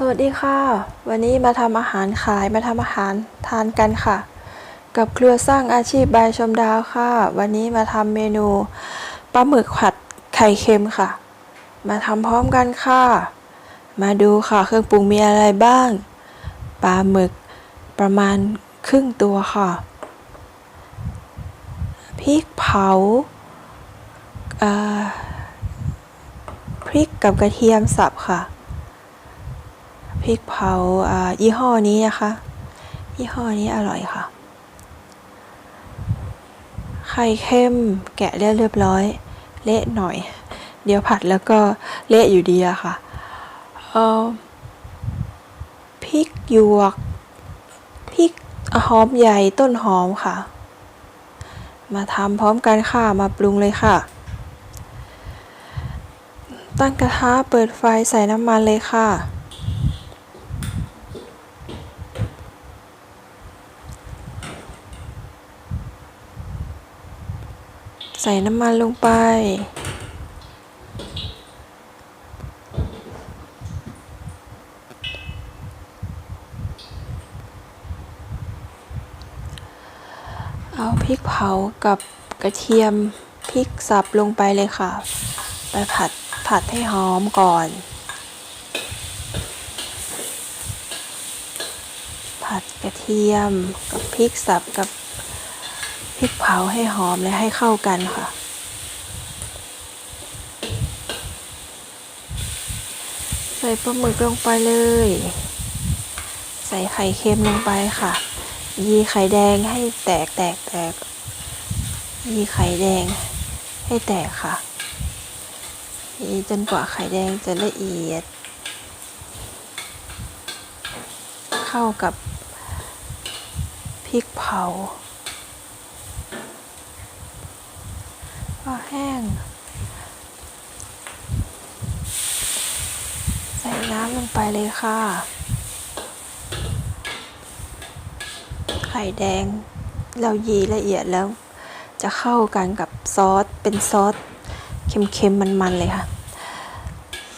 สวัสดีค่ะ วันนี้มาทำอาหารขายมาทำอาหารทานกันค่ะ กับครัวสร้างอาชีพบายชมดาวค่ะ วันนี้มาทำเมนูปลาหมึกผัดไข่เค็มค่ะ มาทำพร้อมกันค่ะ มาดูค่ะเครื่องปรุงมีอะไรบ้างปลาหมึกประมาณครึ่งตัวค่ะพริกเผาพริกกับกระเทียมสับค่ะ พริกเผาอ่ายี่ห้อนี้นะคะ ยี่ห้อนี้อร่อยค่ะ ไข่เค็มแกะเรียบร้อย เละหน่อย เดี๋ยวผัดแล้วก็เละอยู่ดีอะค่ะเอพริกหยวกพริกหอมใหญ่ต้นหอมค่ะ มาทำพร้อมกันค่ะ มาปรุงเลยค่ะ ตั้งกระทะเปิดไฟใส่น้ำมันเลยค่ะ ใส่น้ำมันลงไป เอาพริกเผากับกระเทียมพริกสับลงไปเลยค่ะ ไปผัดผัดให้หอมก่อน ผัดกระเทียมกับพริกสับกับ พริกเผาให้หอมและให้เข้ากันค่ะ ใส่ปลาหมึกลงไปเลย ใส่ไข่เค็มลงไปค่ะ ยีไข่แดงให้แตกแตกแตก ยีไข่แดงให้แตกค่ะ ยีจนกว่าไข่แดงจะละเอียด เข้ากับพริกเผา พอแห้ง ใส่น้ำลงไปเลยค่ะ ไข่แดง เรายีละเอียดแล้ว จะเข้ากันกับซอส เป็นซอสเค็มๆมันๆเลยค่ะ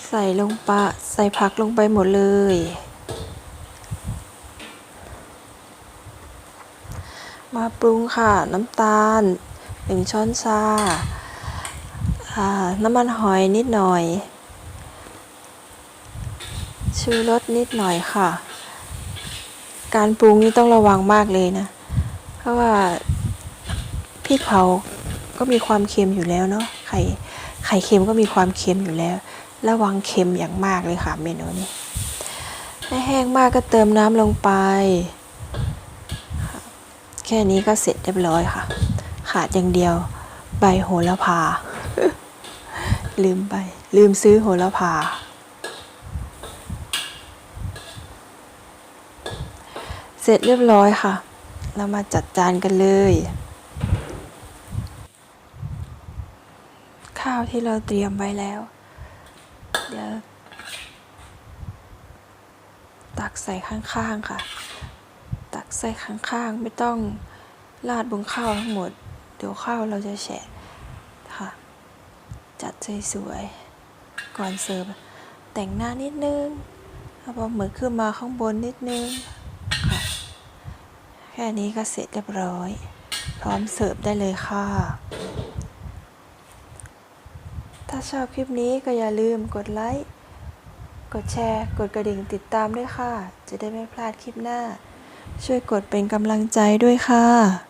ใส่ลงปะใส่ผักลงไปหมดเลยมาปรุงค่ะ น้ำตาลหนึ่งช้อนชา อ่าน้ำมันหอยนิดหน่อย ชูรสนิดหน่อยค่ะ การปรุงนี่ต้องระวังมากเลยนะ เพราะว่าพริกเผาก็มีความเค็มอยู่แล้วเนาะไข่ไข่เค็มก็มีความเค็มอยู่แล้ว ระวังเค็มอย่างมากเลยค่ะ เมนูนี้ไม่แห้งมากก็เติมน้ำลงไป แค่นี้ก็เสร็จเรียบร้อยค่ะ ขาดอย่างเดียวใบโหระพา ลืมไป ลืมซื้อโหระพา เสร็จเรียบร้อยค่ะ เรามาจัดจานกันเลย ข้าวที่เราเตรียมไว้แล้ว เดี๋ยว ตักใส่ข้างๆค่ะ ตักใส่ข้างๆ ไม่ต้องราดบนข้าวทั้งหมด เดี๋ยวข้าวเราจะแฉะค่ สวยๆ ก่อนเสิร์ฟแต่งหน้านิดนึงเอาปลาหมึกขึ้นมาข้างบนนิดนึงค่ะแค่นี้ก็เสร็จเรียบร้อย พร้อมเสิร์ฟได้เลยค่ะ ถ้าชอบคลิปนี้ก็อย่าลืมกดไลค์กดแชร์กดกระดิ่งติดตามด้วยค่ะ จะได้ไม่พลาดคลิปหน้า ช่วยกดเป็นกำลังใจด้วยค่ะ